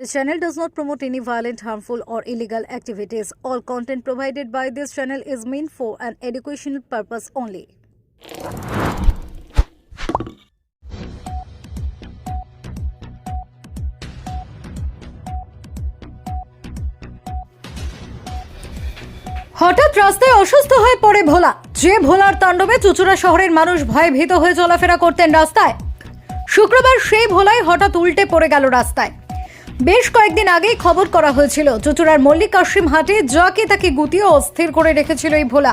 This channel does not promote any violent, harmful, or illegal activities. All content provided by this channel is meant for an educational purpose only. হঠাৎ রাস্তায় অসুস্থ হয়ে পড়ে ভোলা যে ভোলার তাণ্ডবে চুচুড়া শহরের মানুষ ভয়ে ভীত হয়ে চলাফেরা করতেন রাস্তায় শুক্রবার সেই ভোলায় হঠাৎ উল্টে পড়ে গেল রাস্তায় বেশ কয়েকদিন আগেই খবর করা হয়েছিল, চুচুড়ার মল্লিক কাশিম হাটে যাকে তাকে গুটিয়ে অস্থির করে রেখেছিল এই ভোলা।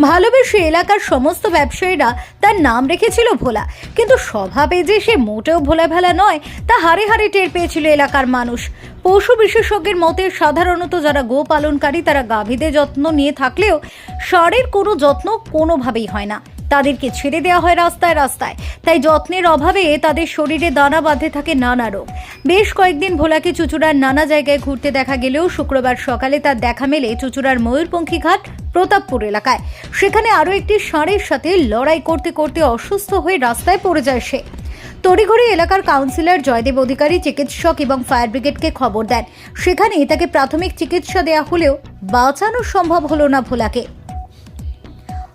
ভালোবেসে এলাকার সমস্ত ব্যবসায়ীরা তার নাম রেখেছিল ভোলা। কিন্তু স্বভাবে যে সে মোটেও ভোলা ভেলা নয়, তা হারে হারে টের পেয়েছিল এলাকার মানুষ। পশু বিশেষজ্ঞের মতে, সাধারণত যারা গো পালনকারী তারা গাভীদের যত্ন নিয়ে থাকলেও ষাঁড়ের কোনো যত্ন কোনোভাবেই হয় না। তাদেরকে ছেড়ে দেওয়া হয় রাস্তায় রাস্তায়। তাই যত্নের অভাবে তাদের শরীরে দানা বাঁধে থাকে নানা রোগ। বেশ কয়েকদিন ভোলাকে চুচুড়ার নানা জায়গায় ঘুরতে দেখা গেলেও শুক্রবার সকালে তার দেখা মেলে চুচুড়ার ময়ূরপঙ্খী ঘাট, প্রতাপপুর এলাকায়। সেখানে আরও একটি ষাঁড়ের সাথে লড়াই করতে করতে অসুস্থ হয়ে রাস্তায় পড়ে যায় সে। তড়িঘড়ি এলাকার কাউন্সিলর জয়দেব অধিকারী চিকিৎসক এবং ফায়ার ব্রিগেডকে খবর দেন। সেখানে তাকে প্রাথমিক চিকিৎসা দেওয়া হলেও বাঁচানো সম্ভব হলো না ভোলাকে।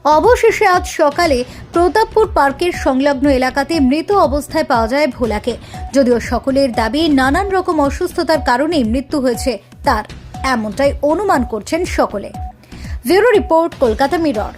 অবশেষে আজ সকালে প্রতাপপুর পার্কের সংলগ্ন এলাকাতে মৃত অবস্থায় পাওয়া যায় ভোলাকে। যদিও সকলের দাবি নানান রকম অসুস্থতার কারণে মৃত্যু হয়েছে তার। এমনটাই অনুমান করছেন সকলে। Bureau report, Kolkata mirror.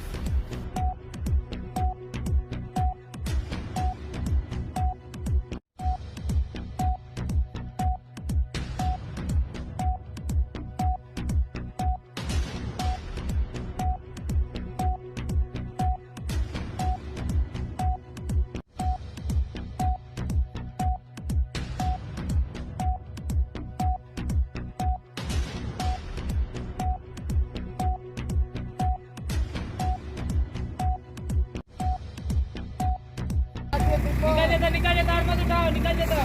निकाल देता निकाल देता और मत उठाओ निकाल देता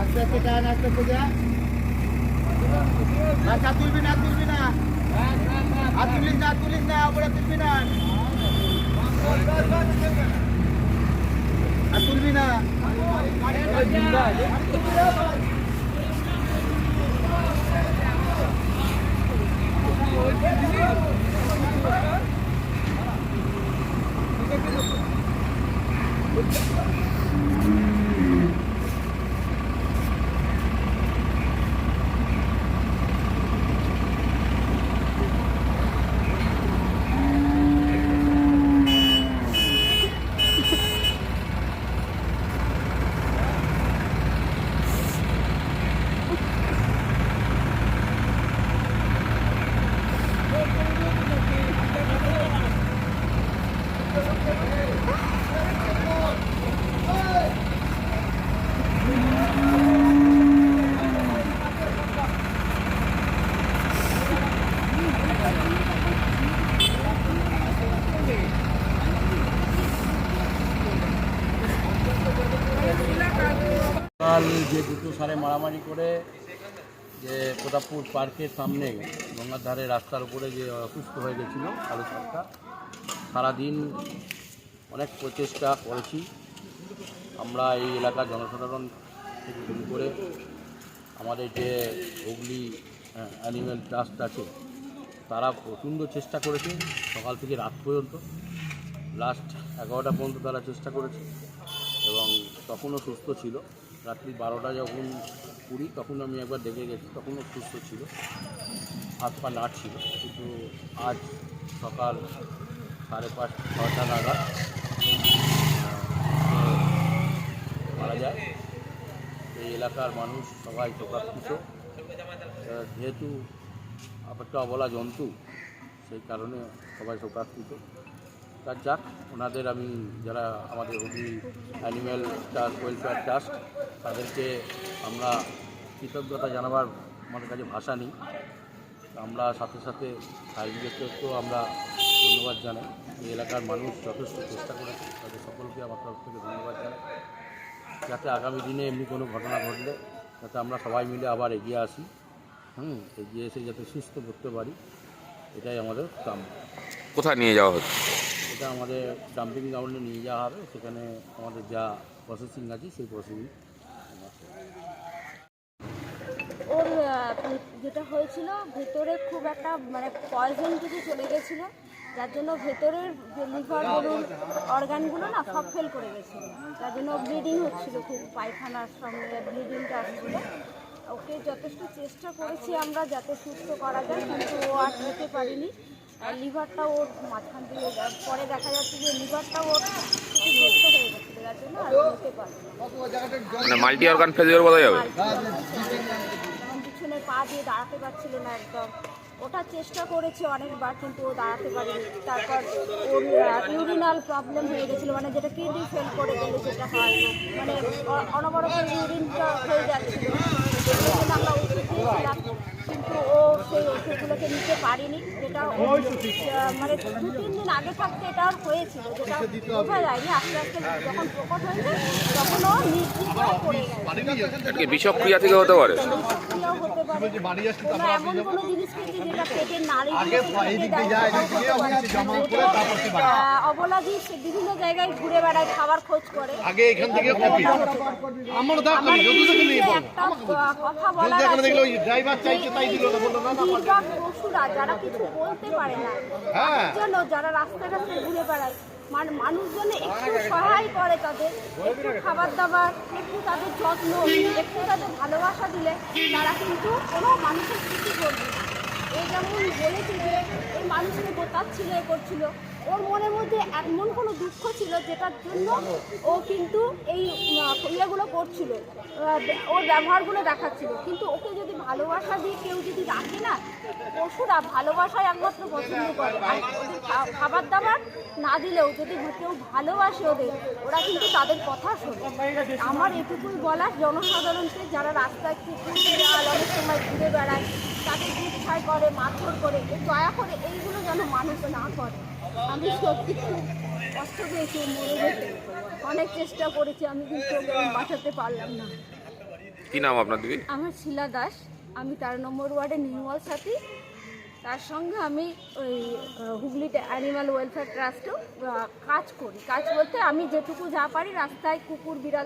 আস্তে আস্তে টান আস্তে আস্তে যা আচ্ছা তুলবি না তুলবি না আর তুলিস না তুলিস না ওপরে তুলবি না আর তুলবি না কাল যে দুটো সারে মারামারি করে যে প্রতাপপুর পার্কের সামনে গঙ্গার ধারে রাস্তার উপরে যে অসুস্থ হয়ে গেছিল কালো সারটা সারাদিন অনেক প্রচেষ্টা করেছি। আমরা এই এলাকার জনসাধারণ থেকে শুরু করে আমাদের যে হুগলি অ্যানিম্যাল ট্রাস্ট আছে, তারা প্রচণ্ড চেষ্টা করেছে সকাল থেকে রাত পর্যন্ত। লাস্ট এগারোটা পর্যন্ত তারা চেষ্টা করেছে এবং তখনও সুস্থ ছিল। রাত্রি বারোটা যখন কুড়ি, তখন আমি একবার দেখে গেছি, তখনও সুস্থ ছিল। হাত পা নাড়ছিল কিন্তু আজ সকাল সাড়ে পাঁচ, ছটা নাগাদ মারা যায়। এই এলাকার মানুষ সবাই শোকাত্মিত যেহেতু একটা অবলা জন্তু, সেই কারণে সবাই শোকাত্মিত তার যাক। ওনাদের আমি, যারা আমাদের Hooghly animal trust welfare trust তাদেরকে আমরা কৃতজ্ঞতা জানাবার আমাদের কাছে ভাষা নেই। আমরা সাথে সাথে ফায়ার আমরা ধন্যবাদ জানাই। এই এলাকার মানুষ যথেষ্ট চেষ্টা করেছে। তাদের সকলকে আমার তরফ থেকে ধন্যবাদ জানাই। যাতে আগামী দিনে এমনি কোনো ঘটনা ঘটলে যাতে আমরা সবাই মিলে আবার এগিয়ে আসি, হুম, এগিয়ে এসে যাতে সুস্থ করতে পারি, এটাই আমাদের কাম্য। কোথায় নিয়ে যাওয়া হচ্ছে? এটা আমাদের ডাম্পিং গ্রাউন্ডে নিয়ে যাওয়া হবে। সেখানে আমাদের যা প্রসেসিং আছে, সেই প্রসেসিং ওর যেটা হয়েছিল, ভেতরে খুব একটা মানে পয়জন কিছু চলে গেছিল। যার জন্য ভেতরের লিভার বলুন অর্গানগুলো না, সব ফেল করে গেছিল। যার জন্য ব্লিডিং হচ্ছিল খুব, পায়খানার সঙ্গে ব্লিডিংটা আসছিল। ওকে যথেষ্ট চেষ্টা করেছি আমরা যাতে সুস্থ করা যায়, কিন্তু ও আর নিতে পারিনি। লিভারটা ওর মাঝখান দিয়ে পরে দেখা যাচ্ছে যে লিভারটা ওর ক্ষতিগ্রস্ত হয়ে যার জন্য আর মাল্টি অর্গান ফেলিওর বলা যাবে পিছনে পা দিয়ে দাঁড়াতে পারছিল না একদম। ওটা চেষ্টা করেছে অনেকবার কিন্তু ও দাঁড়াতে পারেনি। তারপর ওর ইউরিনাল প্রবলেম হয়ে গেছিল মানে যেটা কিডনি ফেল করে গেলে যেটা হয়। মানে অনবরত ইউরিনটা হয়ে যাচ্ছিল। আমরা ওষুধ দিয়েছিলাম। কিন্তু ও সেই ওষুধগুলোকে নিতে পারিনি যেটা মানে দু তিন দিন আগে থাকতে এটা ওর হয়েছিল যেটা বোঝা যায়নি আস্তে আস্তে যখন প্রকট হয়েছে তখন ও নিশ্চিত পড়ে গেছে। বিষক্রিয়া থেকে হতে পারে? এমন কোনো যেটা পেটের বিভিন্ন জায়গায় ঘুরে বেড়ায় খাবার খোঁজ করে। আগে এখান থেকে আমার কথা বলার দেখল ড্রাইভার চাইছে তাই নির্বাক পশুরা যারা কিছু বলতে পারে না হ্যাঁ। জন্য যারা রাস্তায় রাস্তায় ঘুরে বেড়ায় মানে মানুষজন একটু সহায় করে তাদের একটু খাবার দাবার একটু তাদের যত্ন একটু তাদের ভালোবাসা দিলে তারা কিন্তু কোনো মানুষের ক্ষতি করবে না এই যেমন বলেছিল যে এই মানুষকে বোতাচ্ছিল এ করছিল ওর মনের মধ্যে এমন কোনো দুঃখ ছিল যেটার জন্য ও কিন্তু এই ইয়েগুলো করছিল ওর ব্যবহারগুলো দেখাচ্ছিল। কিন্তু ওকে যদি ভালোবাসা দিয়ে কেউ যদি রাখে না, পশুরা ভালোবাসায় একমাত্র পছন্দ করে। আর খাবার দাবার না দিলেও, যদি কেউ ভালোবাসে ওদের ওরা কিন্তু তাদের কথা শোনে। আমার এটুকুই বলার, জনসাধারণকে যারা রাস্তায় কুকুর অনেক সময় ঘুরে বেড়ায়, তাদের দুঃখায় করে, মারধর করে দয়া করে এইগুলো যেন মানুষ না করে। আমি কষ্ট পেয়েছি মরে অনেক চেষ্টা করেছি আমি কিন্তু বাঁচাতে পারলাম না। কি নাম আপনার দিদি? আমার শিলা দাস আমি তেরো নম্বর ওয়ার্ডে নির্মল সাথী। তার সঙ্গে আমি ওই হুগলিতে অ্যানিম্যাল ওয়েলফেয়ার ট্রাস্টেও কাজ করি। কাজ বলতে আমি যেটুকু যা পারি রাস্তায় কুকুর বিড়াল